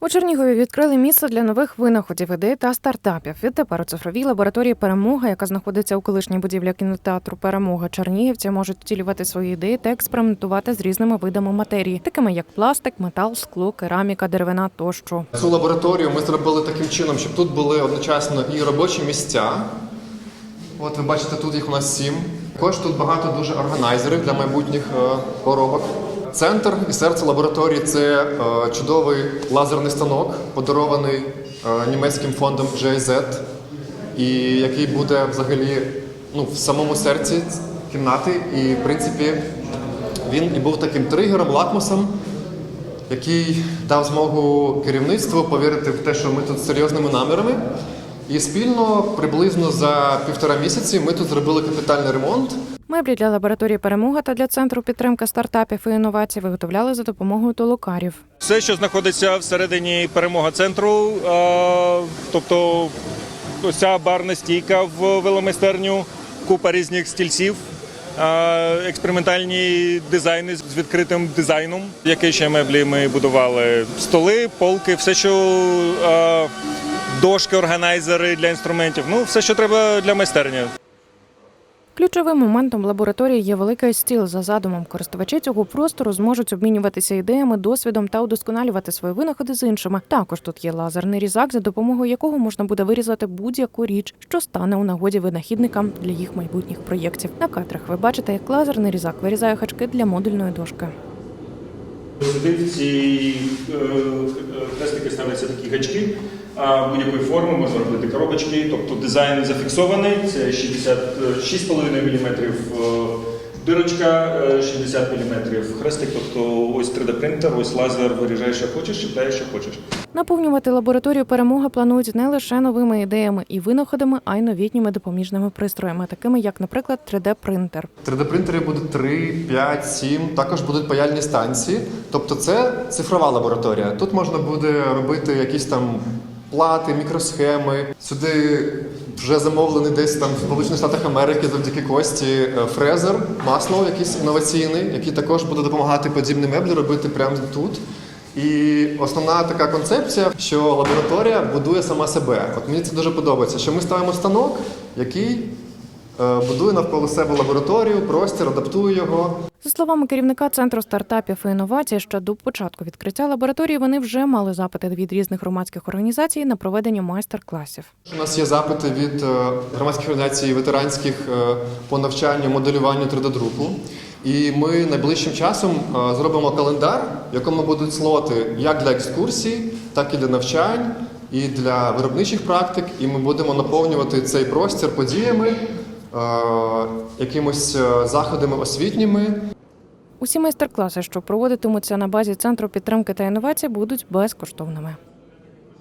У Чернігові відкрили місце для нових винаходів, ідей та стартапів. Відтепер у цифровій лабораторії Перемога, яка знаходиться у колишній будівлі кінотеатру Перемога Чернігівці, можуть втілювати свої ідеї та експериментувати з різними видами матерії, такими як пластик, метал, скло, кераміка, деревина тощо. Цю лабораторію ми зробили таким чином, щоб тут були одночасно і робочі місця. От ви бачите, тут їх у нас сім. Також тут багато дуже органайзерів для майбутніх е, коробок. Центр і серце лабораторії це е, чудовий лазерний станок, подарований е, німецьким фондом GIZ, і який буде взагалі ну, в самому серці кімнати. І, в принципі, він і був таким тригером, лакмусом, який дав змогу керівництву повірити в те, що ми тут з серйозними намірами. І спільно приблизно за півтора місяці ми тут зробили капітальний ремонт. Меблі для лабораторії Перемога та для центру підтримки стартапів і інновацій виготовляли за допомогою толокарів. Все, що знаходиться всередині перемога центру, е, тобто ця барна стійка в веломайстерню, купа різних стільців, е, експериментальні дизайни з відкритим дизайном. Які ще меблі ми будували? Столи, полки, все, що е, дошки, органайзери для інструментів. Ну, все, що треба для майстерні. Ключовим моментом лабораторії є великий стіл за задумом. Користувачі цього простору зможуть обмінюватися ідеями, досвідом та удосконалювати свої винаходи з іншими. Також тут є лазерний різак, за допомогою якого можна буде вирізати будь-яку річ, що стане у нагоді винахідникам для їх майбутніх проєктів. На кадрах ви бачите, як лазерний різак вирізає хачки для модульної дошки. Сюди ці е, хрестики ставляться такі гачки будь-якої форми, можна робити коробочки, тобто дизайн зафіксований, це 60, е, 6,5 мм дирочка, е, 60 мм хрестик, тобто ось 3D-принтер, ось лазер, виріжаєш, що хочеш, чіпляєш, що хочеш. Наповнювати лабораторію перемоги планують не лише новими ідеями і винаходами, а й новітніми допоміжними пристроями, такими як, наприклад, 3D-принтер. 3D-принтери будуть 3, 5, 7, також будуть паяльні станції. Тобто це цифрова лабораторія. Тут можна буде робити якісь там плати, мікросхеми. Сюди вже замовлений десь там в Сполучених Штатах Америки завдяки Кості е, фрезер, масло якийсь інноваційний, який також буде допомагати подібні меблі робити прямо тут. І основна така концепція, що лабораторія будує сама себе. От мені це дуже подобається, що ми ставимо станок, який будує навколо себе лабораторію, простір, адаптує його. За словами керівника центру стартапів і інновацій, ще до початку відкриття лабораторії вони вже мали запити від різних громадських організацій на проведення майстер-класів. У нас є запити від е, громадських організацій ветеранських е, по навчанню моделюванню 3D-друку. І ми найближчим часом е, зробимо календар, в якому будуть слоти як для екскурсій, так і для навчань, і для виробничих практик. І ми будемо наповнювати цей простір подіями, е, якимось е, заходами освітніми. Усі майстер-класи, що проводитимуться на базі центру підтримки та інновацій, будуть безкоштовними.